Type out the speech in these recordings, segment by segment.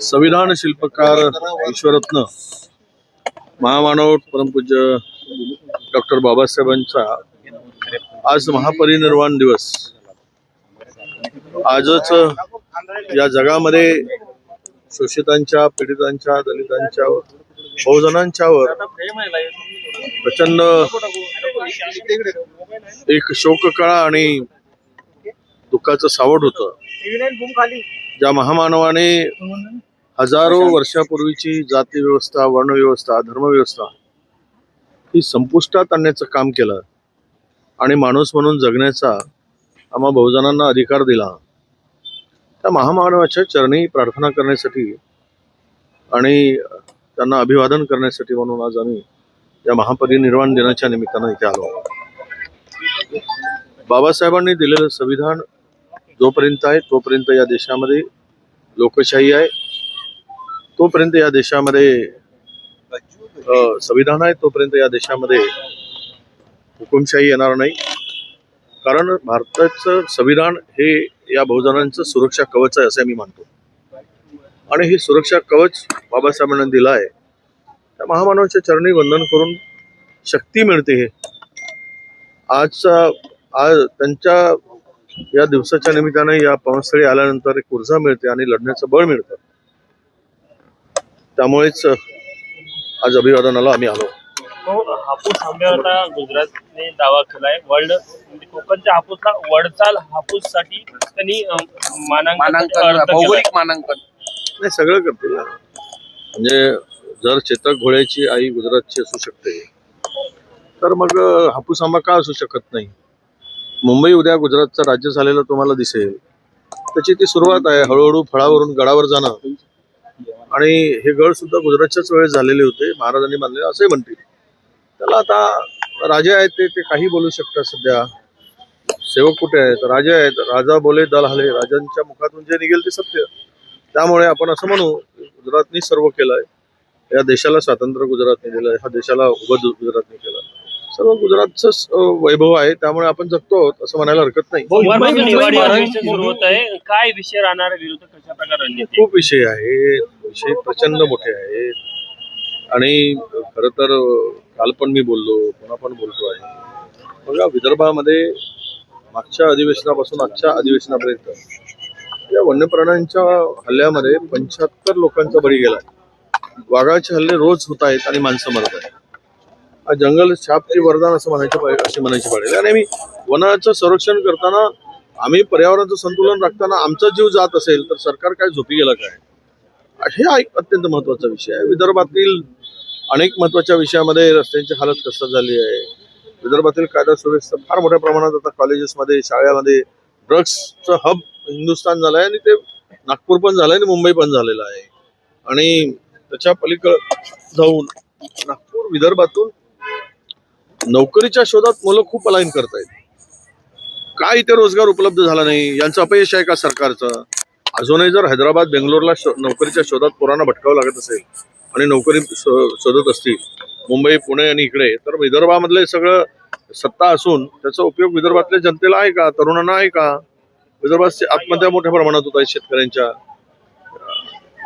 संविधान शिल्पकार ईश्वरत्न महामानव परमपूज्य डॉक्टर बाबासाहेबांचा आज महापरिनिर्वाण दिवस. आजच या जगामध्ये शोषितांच्या पीडितांच्या दलितांच्या बहुजनांच्यावर प्रचंड एक शोककळा आणि दुःखाचं सावट होतं. ज्या महामानवाने हजारो वर्षापूर्वीची जाती व्यवस्था वर्णव्यवस्था धर्मव्यवस्था ही संपुष्टात आणण्याचं काम केलं आणि माणूस म्हणून जगण्याचा आम्हा बहुजनांना अधिकार दिला. त्या महामानवाच्या चरणी प्रार्थना करण्यासाठी आणि त्यांना अभिवादन करण्यासाठी म्हणून आज आम्ही या महापरिनिर्वाण दिनाच्या निमित्तानं इथे आलो बाबासाहेबांनी दिलेलं संविधान जोपर्यंत आहे तोपर्यंत या देशामध्ये लोकशाही आहे. तोपर्यंत या देशामध्ये संविधान आहे तोपर्यंत या देशामध्ये हुकुमशाही येणार नाही. कारण भारताचं संविधान हे या बहुजनांचं सुरक्षा कवच आहे असं मी मानतो. आणि हे सुरक्षा कवच बाबासाहेबांना दिलं आहे त्या महामानवाच्या चरणी वंदन करून शक्ती मिळते हे. आजचा आज त्यांच्या या दिवसाच्या निमित्ताने या पवनस्थळी आल्यानंतर एक ऊर्जा मिळते आणि लढण्याचं बळ मिळतं. त्यामुळेच आज अभिवादनाला आम्ही आलो. तो हापूस आंब्यावर आता गुजरातने दावा केलाय. वर्ल्ड म्हणजे कोकणच्या हापूसला वडचाल हापूससाठी त्यांनी मानांकन. भौगोलिक मानांकन. नाही सगळं करतील. ना. म्हणजे जर चेतक घोड्याची आई गुजरातची असू शकते तर मग हापूस आंबा का असू शकत नाही? मुंबई उद्या गुजरातचं राज्य झालेलं तुम्हाला दिसेल. त्याची ती सुरुवात आहे हळूहळू फळावरून गडावर जाणं. आणि हे गड सुद्धा गुजरातच्याच वेळेस झालेले होते. महाराजांनी बांधलेले असे म्हणतील. त्याला आता राजे आहेत ते ते काही बोलू शकतात सध्या. सेवक कुठे आहेत? राजे आहेत. राजा बोले दल हले. राजांच्या मुखातून जे निघेल ते सत्य. त्यामुळे आपण असं म्हणू गुजरातनी सर्व केलंय. या देशाला स्वातंत्र्य गुजरातने दिलंय हा देशाला उभं गुजरातने केलं सर्व गुजरातच वैभव आहे. त्यामुळे आपण जगतो आहोत असं म्हणायला हरकत नाही. आहे. काय विषय राहणार खूप विषय आहे. विषय प्रचंड मोठे आहेत आणि खरं तर काल पण मी बोललो पुन्हा पण बोलतो आहे. बघा विदर्भामध्ये मागच्या अधिवेशनापासून आजच्या अधिवेशनापर्यंत या वन्य प्राण्यांच्या हल्ल्यामध्ये पंच्याहत्तर लोकांचा बळी गेला वाघाचे हल्ले रोज होत आहेत आणि माणसं मरत आहेत. हा जंगल शापचे वरदान असं म्हणायचं पाहिजे असे म्हणायचे पाहिजे. आणि आम्ही वनाचं संरक्षण करताना आम्ही पर्यावरणाचं संतुलन राखताना आमचा जीव जात असेल तर सरकार काय झोपी गेलं काय? हे हा एक अत्यंत महत्त्वाचा विषय आहे. विदर्भातील अनेक महत्त्वाच्या विषयामध्ये रस्त्यांची हालत कसं झाली आहे. विदर्भातील कायदा सुव्यवस्था फार मोठ्या प्रमाणात आता कॉलेजेसमध्ये शाळेमध्ये ड्रग्सचं हब हिंदुस्थान झालं आहे आणि ते नागपूर पण झालं आणि मुंबई पण झालेलं आहे. आणि त्याच्या पलीकडं जाऊन नागपूर विदर्भातून नोकरीच्या शोधात मुलं खूप अलाईन करतायत. काय इथे रोजगार उपलब्ध झाला नाही? यांचं अपयश आहे का सरकारचं? अजूनही जर हैदराबाद बेंगलोरला शो- नोकरीच्या शोधात पोरांना भटकावं लागत असेल आणि नोकरी शोधत असतील मुंबई पुणे आणि इकडे तर विदर्भामधले सगळं सत्ता असून त्याचा उपयोग विदर्भातल्या जनतेला आहे का? तरुणांना आहे का? विदर्भात आत्महत्या मोठ्या प्रमाणात होत आहेत शेतकऱ्यांच्या.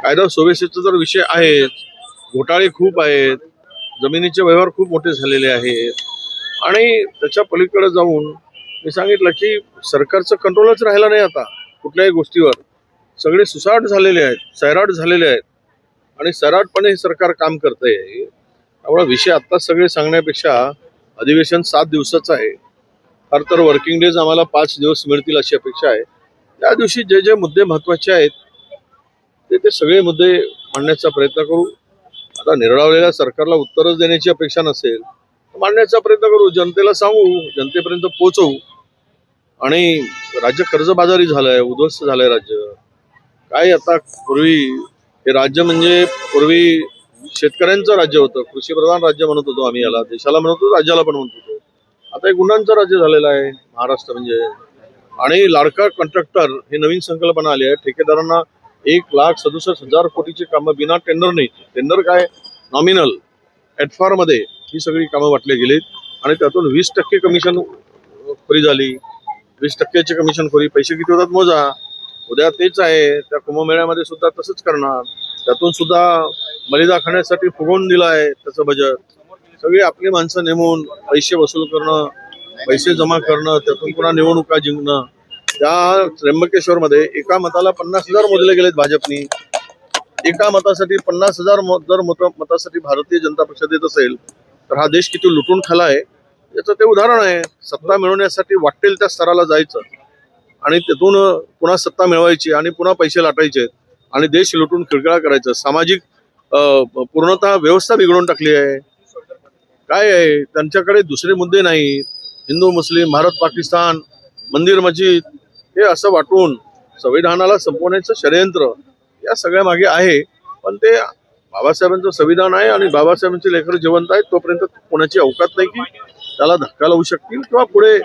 कायदा सुव्यवस्थेचा जर विषय आहे घोटाळे खूप आहेत जमिनीचे व्यवहार खूप मोठे झालेले आहेत आणि त्याच्या पलीकडे जाऊन मी सांगितलं की सरकारचं कंट्रोलच राहिलं नाही आता कुठल्याही गोष्टीवर. सगळे सुसाट झालेले आहेत सैराट झालेले आहेत. आणि सैराटपणे हे सरकार काम करतंय. त्यामुळे विषय आत्ताच सगळे सांगण्यापेक्षा अधिवेशन सात दिवसाचं आहे. फार तर वर्किंग डेज आम्हाला पाच दिवस मिळतील अशी अपेक्षा आहे. त्या दिवशी जे जे मुद्दे महत्त्वाचे आहेत ते ते सगळे मुद्दे मांडण्याचा प्रयत्न करू. आता निरळावलेल्या सरकारला उत्तरच देण्याची अपेक्षा नसेल तर मांडण्याचा प्रयत्न करू. जनतेला सांगू जनतेपर्यंत पोहोचवू. आणि राज्य कर्जबाजारी झालंय उद्ध्वस्त झालंय राज्य. काय आता पूर्वी हे राज्य म्हणजे पूर्वी शेतकऱ्यांचं राज्य होतं. कृषीप्रधान राज्य म्हणत होतो आम्ही याला. देशाला म्हणत होतो राज्याला पण म्हणत होतो. आता हे गुन्ह्यांचं राज्य झालेलं आहे महाराष्ट्र म्हणजे. आणि लाडका कॉन्ट्रॅक्टर हे नवीन संकल्पना आली आहे. ठेकेदारांना एक लाख सदुसष्ट हजार कोटीची कामं बिना टेंडर नाही. टेंडर काय? नॉमिनल एटफारमध्ये ही सगळी कामं वाटली गेलीत. आणि त्यातून वीस टक्के कमिशन खोरी झाली. वीस टक्क्याची कमिशन खोरी पैसे किती होतात? मोजा. उद्या तेच आहे. त्या कुंभमेळ्यामध्ये सुद्धा तसंच करणार. त्यातून सुद्धा मलिदा खाण्यासाठी फुगवून दिलं आहे त्याचं बजेट सगळी आपली माणसं नेमून पैसे वसूल करणं पैसे जमा करणं त्यातून पुन्हा निवडणुका जिंकणं. त्या त्र्यंबकेश्वरमध्ये एका मताला पन्नास हजार मोजले गेलेत भाजपनी. एका मतासाठी पन्नास हजार जर मत मतासाठी भारतीय जनता पक्ष देत असेल तर हा देश किती लुटून खाला आहे याचं ते उदाहरण आहे. सत्ता मिळवण्यासाठी वाटेल त्या स्तराला जायचं. आणि तिथून पुन्हा सत्ता मिळवायची आणि पुन्हा पैसे लाटायचे आणि देश लुटून खिळखिळा करायचा. सामाजिक पूर्णतः व्यवस्था बिघडून टाकली आहे. काय आहे? त्यांच्याकडे दुसरे मुद्दे नाही हिंदू मुस्लिम भारत पाकिस्तान मंदिर मस्जिद हे असं वाटून संविधानाला संपवण्याचं षडयंत्र या सगळ्या मागे आहे. पण ते बाबासाहेबांचं संविधान आहे आणि बाबासाहेबांचे लेकर जिवंत आहेत तोपर्यंत कोणाची अवकात नाही की त्याला धक्का लावू शकतील किंवा पुढे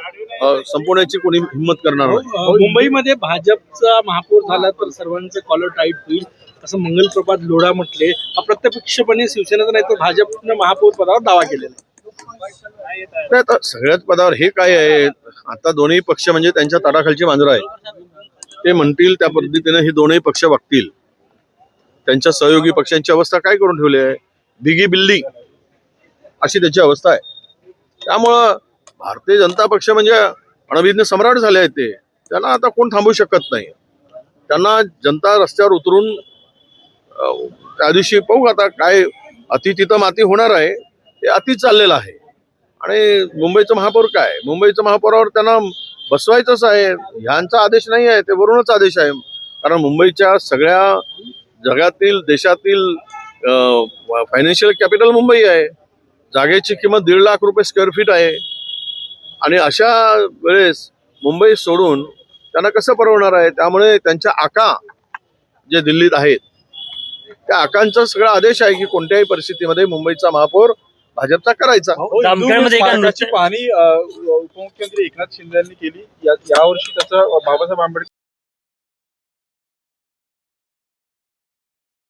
संपवण्याची कोणी हिंमत करणार नाही. अ, मुंबईमध्ये भाजपचा महापौर झाला तर सर्वांचं कॉलर टाईट होईल. असं मंगलप्रभात लोढा म्हटले अप्रत्यक्षपणे शिवसेनेचा नाही तर भाजपनं महापौर पदावर दावा केलेला. आहे. ते आता सगळ्याच पदावर हे काय आहे? आता दोन्ही पक्ष म्हणजे त्यांच्या तडाखालची मांजरं आहेत. ते म्हणतील त्या पद्धतीने हे दोनही पक्ष वागतील त्यांच्या सहयोगी पक्षांची अवस्था काय करून ठेवली आहे? बिगी बिल्ली अशी त्याची अवस्था आहे. त्यामुळं भारतीय जनता पक्ष म्हणजे अणभिज्ञ सम्राट झाले आहेत ते. त्यांना आता कोण थांबवू शकत नाही. त्यांना जनता रस्त्यावर उतरून त्या दिवशी पाहू आता काय अति तिथं माती होणार आहे ते अति चाललेलं आहे. आणि मुंबईचं महापौर काय? मुंबईचं महापौरावर त्यांना बसवायचंच आहे. ह्यांचा आदेश नाही आहे ते वरूनच आदेश आहे. कारण मुंबईच्या सगळ्या जगातील देशातील फायनान्शियल कॅपिटल मुंबई आहे. जागेची किंमत दीड लाख रुपये स्क्वेअर फीट आहे. आणि अशा वेळेस मुंबई सोडून त्यांना कसं परवणार आहे? त्यामुळे त्यांच्या आका जे दिल्लीत आहेत त्या आकांचा सगळा आदेश आहे की कोणत्याही परिस्थितीमध्ये मुंबईचा महापौर भाजपचा करायचा. नृत्य- पाहणी उपमुख्यमंत्री एकनाथ शिंदे यांनी केली. या- यावर्षी त्याचं बाबासाहेब आंबेडकर